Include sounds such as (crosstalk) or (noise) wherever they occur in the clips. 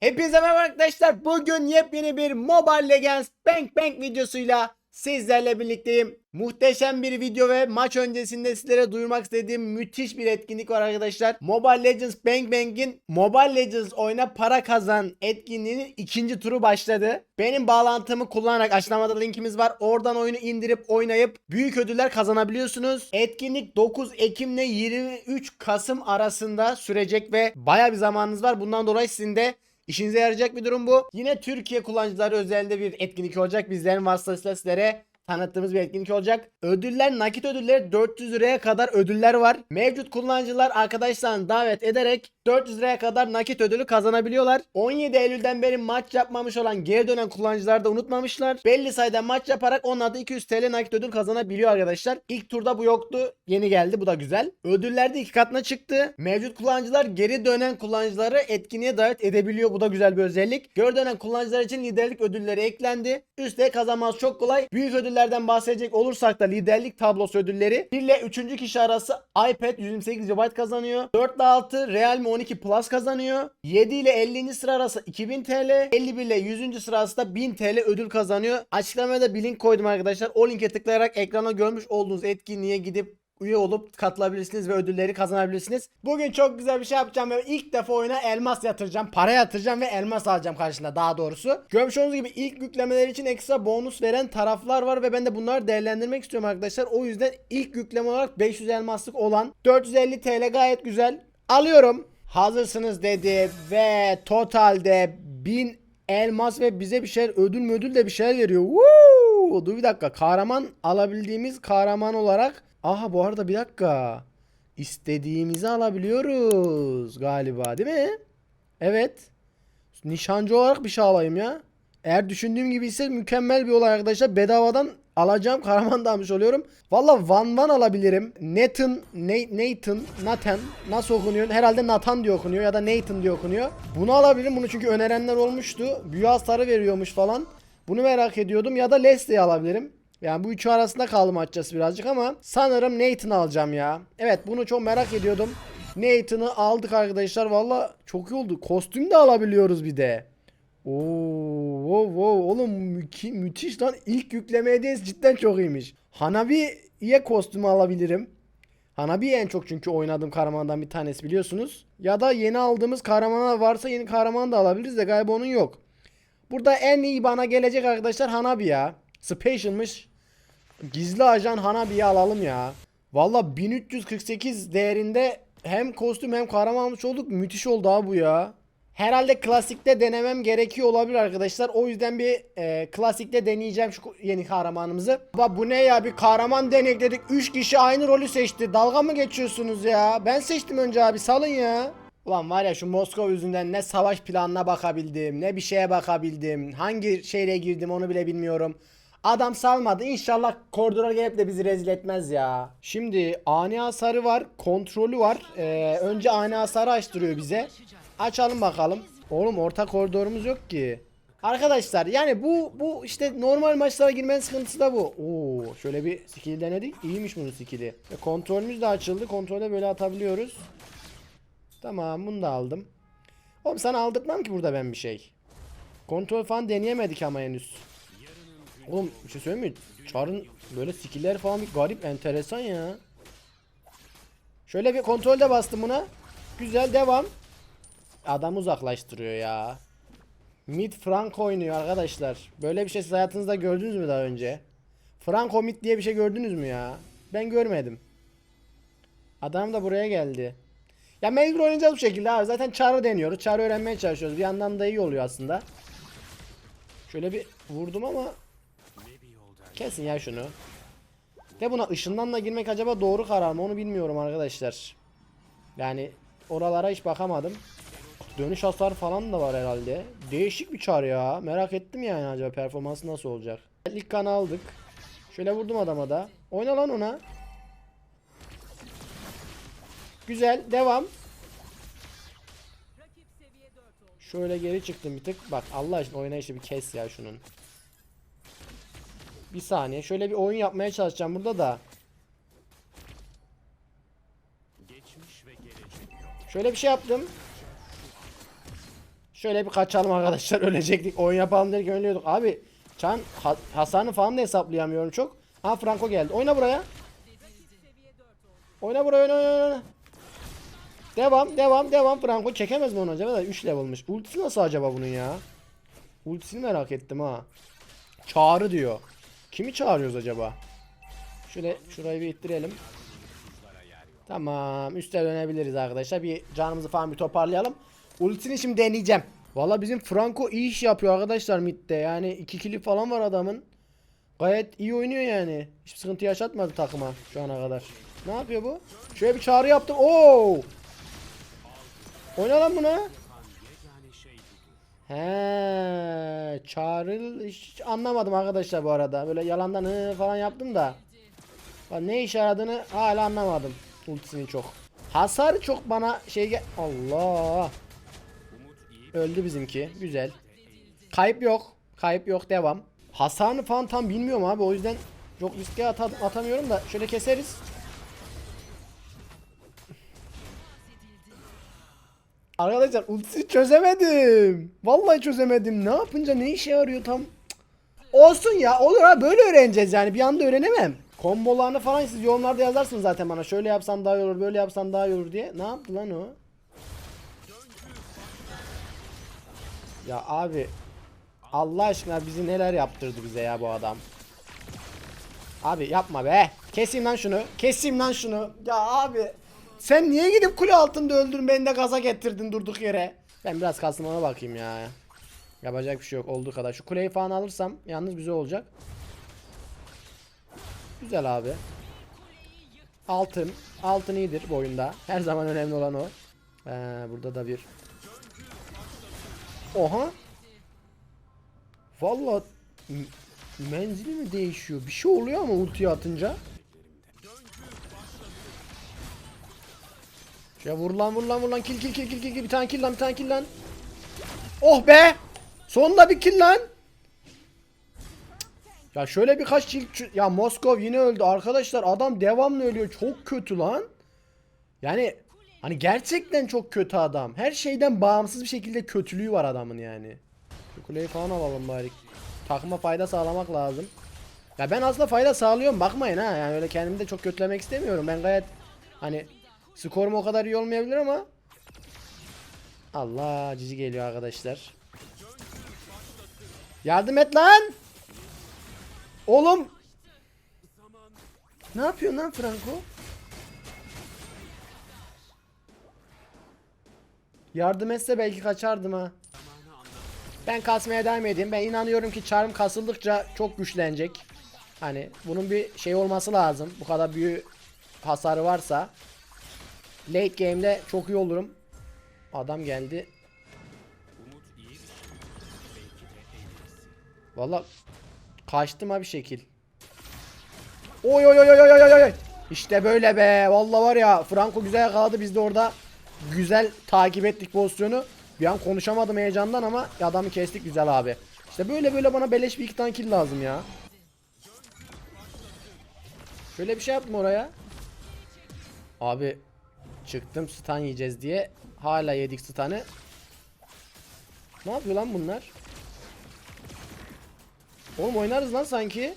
Hepinize merhaba arkadaşlar. Bugün yepyeni bir Mobile Legends Bank Bank videosuyla sizlerle birlikteyim. Muhteşem bir video ve maç öncesinde sizlere duyurmak istediğim müthiş bir etkinlik var arkadaşlar. Mobile Legends Bank Bank'in Mobile Legends oyuna para kazan etkinliğinin ikinci turu başladı. Benim bağlantımı kullanarak açıklamada linkimiz var. Oradan oyunu indirip oynayıp büyük ödüller kazanabiliyorsunuz. Etkinlik 9 Ekim ile 23 Kasım arasında sürecek ve baya bir zamanınız var. Bundan dolayı sizin de İşinize yarayacak bir durum bu. Yine Türkiye kullanıcıları özelinde bir etkinlik olacak. Bizlerin vasıtasıyla sizlere tanıttığımız bir etkinlik olacak. Ödüller nakit ödülleri 400 liraya kadar ödüller var. Mevcut kullanıcılar arkadaşlarını davet ederek 400 liraya kadar nakit ödülü kazanabiliyorlar. 17 Eylül'den beri maç yapmamış olan geri dönen kullanıcılar da unutmamışlar. Belli sayıda maç yaparak onun adı 200 TL nakit ödül kazanabiliyor arkadaşlar. İlk turda bu yoktu. Yeni geldi. Bu da güzel. Ödüller de iki katına çıktı. Mevcut kullanıcılar geri dönen kullanıcıları etkinliğe davet edebiliyor. Bu da güzel bir özellik. Geri dönen kullanıcılar için liderlik ödülleri eklendi. Üste kazanması çok kolay. Büyük ödüllerden bahsedecek olursak da liderlik tablosu ödülleri 1 ile 3. kişi arası iPad 128 GB kazanıyor. 4 ile 6 Realme 12 Plus kazanıyor. 7 ile 50. sıra arası 2000 TL. 51 ile 100. sırası da 1000 TL ödül kazanıyor. Açıklamaya da bir link koydum arkadaşlar. O linke tıklayarak ekrana görmüş olduğunuz etkinliğe gidip üye olup katılabilirsiniz ve ödülleri kazanabilirsiniz. Bugün çok güzel bir şey yapacağım ve ilk defa oyuna elmas yatıracağım. Para yatıracağım ve elmas alacağım karşılığında daha doğrusu. Görmüş olduğunuz gibi ilk yüklemeler için ekstra bonus veren taraflar var ve ben de bunları değerlendirmek istiyorum arkadaşlar. O yüzden ilk yükleme olarak 500 elmaslık olan 450 TL gayet güzel. Alıyorum. Hazırsınız dedi ve totalde 1000 elmas ve bize bir şeyler ödül müdül de bir şeyler veriyor. Woo! Dur bir dakika. Kahraman alabildiğimiz kahraman olarak Aha bu arada bir dakika. İstediğimizi alabiliyoruz galiba değil mi? Evet. Nişancı olarak bir şey alayım ya. Eğer düşündüğüm gibi ise mükemmel bir olay arkadaşlar. Bedavadan alacağım kahraman da almış oluyorum. Valla Van Van alabilirim. Nathan, Na- Nathan, Nathan nasıl okunuyor? Herhalde Nathan diye okunuyor ya da Nathan diye okunuyor. Bunu alabilirim. Bunu çünkü önerenler olmuştu. Büyü hasarı veriyormuş falan. Bunu merak ediyordum ya da Leslie'yi alabilirim. Yani bu üçü arasında kaldım açıkçası birazcık ama sanırım Nathan alacağım ya. Evet bunu çok merak ediyordum. Nathan'ı aldık arkadaşlar. Valla çok iyi oldu. Kostüm de alabiliyoruz bir de. Oo, wow, oğlum müki- müthiş lan. İlk yüklemedeyiz cidden çok iyiymiş. Hanabi'ye kostümü alabilirim. Hanabi en çok çünkü oynadığım kahramandan bir tanesi biliyorsunuz. Ya da yeni aldığımız kahramanlar varsa yeni kahraman da alabiliriz de galiba onun yok. Burada en iyi bana gelecek arkadaşlar Hanabi ya. Special'mış. Gizli ajan Hanabi'yi alalım ya. Valla 1348 değerinde hem kostüm hem kahraman almış olduk. Müthiş oldu ha bu ya. Herhalde klasikte denemem gerekiyor olabilir arkadaşlar. O yüzden bir e, klasikte deneyeceğim şu yeni kahramanımızı. Baba bu ne ya bir kahraman denek dedik. 3 kişi aynı rolü seçti. Dalga mı geçiyorsunuz ya? Ben seçtim önce abi salın ya. Ulan var ya şu Moskova yüzünden ne savaş planına bakabildim ne bir şeye bakabildim. Hangi şehre girdim onu bile bilmiyorum. Adam salmadı. İnşallah koridora gelip de bizi rezil etmez ya. Şimdi ani hasarı var. Kontrolü var. Ee, önce ani hasarı açtırıyor bize. Açalım bakalım. Oğlum orta koridorumuz yok ki. Arkadaşlar yani bu bu işte normal maçlara girmenin sıkıntısı da bu. Oo şöyle bir skill denedik. İyiymiş bunun skill'i. Ve kontrolümüz de açıldı. Kontrole böyle atabiliyoruz. Tamam bunu da aldım. Oğlum sana aldırtmam ki burada ben bir şey. Kontrol falan deneyemedik ama henüz. Oğlum bir şey söyleyeyim mi? Çar'ın böyle skill'ler falan bir garip enteresan ya. Şöyle bir kontrolde bastım buna. Güzel devam. Adam uzaklaştırıyor ya. Mid Frank oynuyor arkadaşlar. Böyle bir şey siz hayatınızda gördünüz mü daha önce? Franco mid diye bir şey gördünüz mü ya? Ben görmedim. Adam da buraya geldi. Ya mecbur oynayacağız bu şekilde abi. Zaten çarı deniyoruz. Çarı öğrenmeye çalışıyoruz. Bir yandan da iyi oluyor aslında. Şöyle bir vurdum ama Kesin ya şunu. De buna ışınlanla girmek acaba doğru karar mı onu bilmiyorum arkadaşlar. Yani oralara hiç bakamadım. Dönüş hasar falan da var herhalde. Değişik bir çar ya. Merak ettim yani acaba performansı nasıl olacak. İlk kanı aldık. Şöyle vurdum adama da. Oyna lan ona. Güzel. Devam. Şöyle geri çıktım bir tık. Bak Allah aşkına oynayışı bir kes ya şunun. Bir saniye. Şöyle bir oyun yapmaya çalışacağım burada da. Şöyle bir şey yaptım. Şöyle bir kaçalım arkadaşlar (laughs) ölecektik. Oyun yapalım derken ölüyorduk. Abi Can ha, hasarını falan da hesaplayamıyorum çok. Ha Franco geldi. Oyna buraya. Oyna buraya oyna oyna oyna. Devam devam devam Franco çekemez mi onu acaba? 3 level'mış. Ultisi nasıl acaba bunun ya? Ultisini merak ettim ha. Çağrı diyor. Kimi çağırıyoruz acaba? Şöyle şurayı bir ittirelim. Tamam üste dönebiliriz arkadaşlar. Bir canımızı falan bir toparlayalım. Ultisini şimdi deneyeceğim. Valla bizim Franco iyi iş yapıyor arkadaşlar midde. Yani 2 kili falan var adamın. Gayet iyi oynuyor yani. Hiç sıkıntı yaşatmadı takıma şu ana kadar. Ne yapıyor bu? Şöyle bir çağrı yaptım. Oo! Oyna lan buna. He, çağrı hiç anlamadım arkadaşlar bu arada. Böyle yalandan hı falan yaptım da. Lan ne işe yaradığını hala anlamadım. Ultisini çok. Hasarı çok bana şey gel... Allah. Öldü bizimki. Güzel. Kayıp yok. Kayıp yok. Devam. Hasarını falan tam bilmiyorum abi. O yüzden çok riske ata- atamıyorum da. Şöyle keseriz. Arkadaşlar ultisi çözemedim. Vallahi çözemedim. Ne yapınca ne işe yarıyor tam. Cık. Olsun ya. Olur ha böyle öğreneceğiz yani. Bir anda öğrenemem. Kombolarını falan siz yorumlarda yazarsınız zaten bana. Şöyle yapsan daha iyi olur, böyle yapsan daha iyi olur diye. Ne yaptı lan o? Ya abi Allah aşkına bizi neler yaptırdı bize ya bu adam. Abi yapma be. Keseyim lan şunu. Keseyim lan şunu. Ya abi. Sen niye gidip kule altında öldürün beni de gaza getirdin durduk yere. Ben biraz kasmama bakayım ya. Yapacak bir şey yok olduğu kadar. Şu kuleyi falan alırsam yalnız güzel olacak. Güzel abi. Altın. Altın iyidir bu oyunda. Her zaman önemli olan o. Ee, burada da bir Oha. Vallahi m- menzili mi değişiyor? Bir şey oluyor ama ultiyi atınca. Şöyle vur lan vur lan vur lan kill kill kill kill kill bir tane kill lan bir tane kill lan. Oh be! Sonunda bir kill lan. Ya şöyle birkaç kill ya Moskov yine öldü arkadaşlar adam devamlı ölüyor çok kötü lan. Yani hani gerçekten çok kötü adam. Her şeyden bağımsız bir şekilde kötülüğü var adamın yani. Şu kuleyi falan alalım bari. Takıma fayda sağlamak lazım. Ya ben aslında fayda sağlıyorum bakmayın ha. Yani öyle kendimi de çok kötülemek istemiyorum. Ben gayet hani skorum o kadar iyi olmayabilir ama Allah cici geliyor arkadaşlar. Yardım et lan. Oğlum. Ne yapıyorsun lan Franco? Yardım etse belki kaçardım ha. Ben kasmaya devam edeyim. Ben inanıyorum ki çarım kasıldıkça çok güçlenecek. Hani bunun bir şey olması lazım. Bu kadar büyük hasarı varsa. Late game'de çok iyi olurum. Adam geldi. Valla kaçtım ha bir şekil. Oy oy oy oy oy oy oy. İşte böyle be. Vallahi var ya Franco güzel yakaladı. Biz de orada güzel takip ettik pozisyonu. Bir an konuşamadım heyecandan ama adamı kestik güzel abi. İşte böyle böyle bana beleş bir iki tane kill lazım ya. Şöyle bir şey yaptım oraya. Abi çıktım stun yiyeceğiz diye. Hala yedik stun'ı. Ne yapıyor lan bunlar? Oğlum oynarız lan sanki.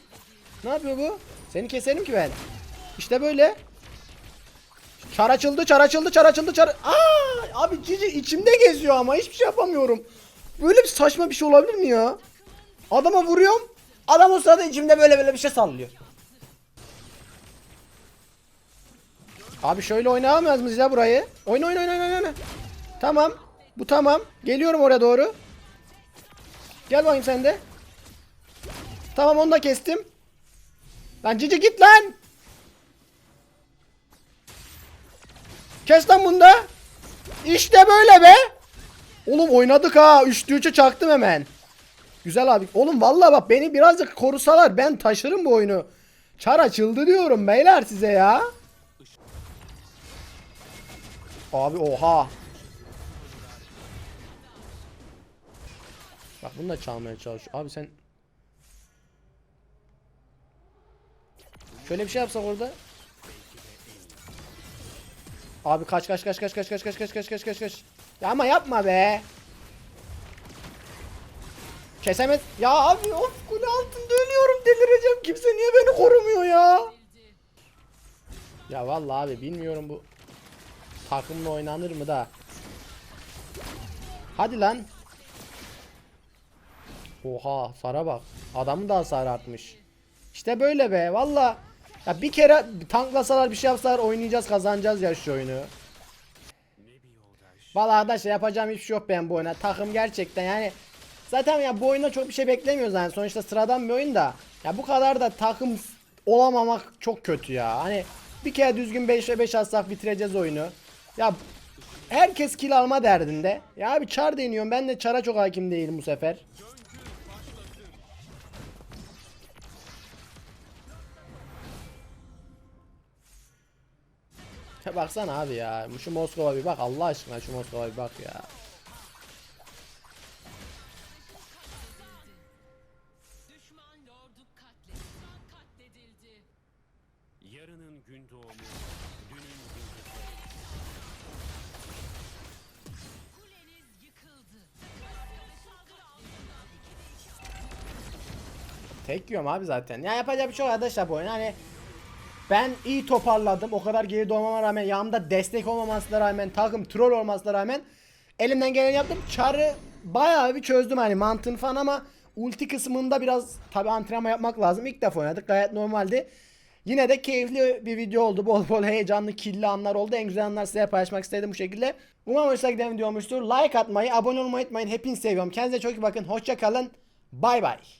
Ne yapıyor bu? Seni keserim ki ben. İşte böyle. Çar açıldı, çar açıldı, çar açıldı, çar... Aa, abi cici içimde geziyor ama hiçbir şey yapamıyorum. Böyle bir saçma bir şey olabilir mi ya? Adama vuruyorum. Adam o sırada içimde böyle böyle bir şey sallıyor. Abi şöyle oynayamaz mıyız ya burayı? Oyna oyna oyna oyna oyna. Tamam. Bu tamam. Geliyorum oraya doğru. Gel bakayım sen de. Tamam onu da kestim. Lan cici git lan. Kes lan bunda. İşte böyle be. Oğlum oynadık ha. Üçlü üçe çaktım hemen. Güzel abi. Oğlum vallahi bak beni birazcık korusalar ben taşırım bu oyunu. Çar açıldı diyorum beyler size ya. Abi oha. Bak bunu da çalmaya çalışıyor. Abi sen Şöyle bir şey yapsak orada. Abi kaç kaç kaç kaç kaç kaç kaç kaç kaç kaç kaç kaç. Ya ama yapma be. Kesemez. Ya abi of kule altında ölüyorum delireceğim. Kimse niye beni korumuyor ya? Ya vallahi abi bilmiyorum bu takımla oynanır mı da. Hadi lan. Oha Sara bak. Adamın da artmış. İşte böyle be valla. Ya bir kere tanklasalar bir şey yapsalar oynayacağız kazanacağız ya şu oyunu. Valla arkadaşlar yapacağım hiçbir şey yok ben bu oyuna. Takım gerçekten yani zaten ya bu oyunda çok bir şey beklemiyoruz yani. Sonuçta sıradan bir oyun da. Ya bu kadar da takım olamamak çok kötü ya. Hani bir kere düzgün 5'e 5 atsak bitireceğiz oyunu. Ya herkes kill alma derdinde. Ya abi çar deniyorum. Ben de çara çok hakim değilim bu sefer. Ya baksana abi ya. Şu Moskova bir bak Allah aşkına şu Moskova bir bak ya. Yarının gün doğumu, dünün yıkıldı. Tek yiyorum abi zaten. Ya yapacak bir şey yok arkadaşlar bu oyun. Hani ben iyi toparladım. O kadar geri olmama rağmen yanımda destek olmamasına rağmen takım troll olmasına rağmen elimden geleni yaptım. Çarı bayağı bir çözdüm hani mantığını falan ama ulti kısmında biraz tabi antrenman yapmak lazım. İlk defa oynadık gayet normaldi. Yine de keyifli bir video oldu. Bol bol heyecanlı, killi anlar oldu. En güzel anlar size paylaşmak istedim bu şekilde. Umarım hoşuna giden video olmuştur. Like atmayı, abone olmayı unutmayın. Hepinizi seviyorum. Kendinize çok iyi bakın. Hoşça kalın. Bay bay.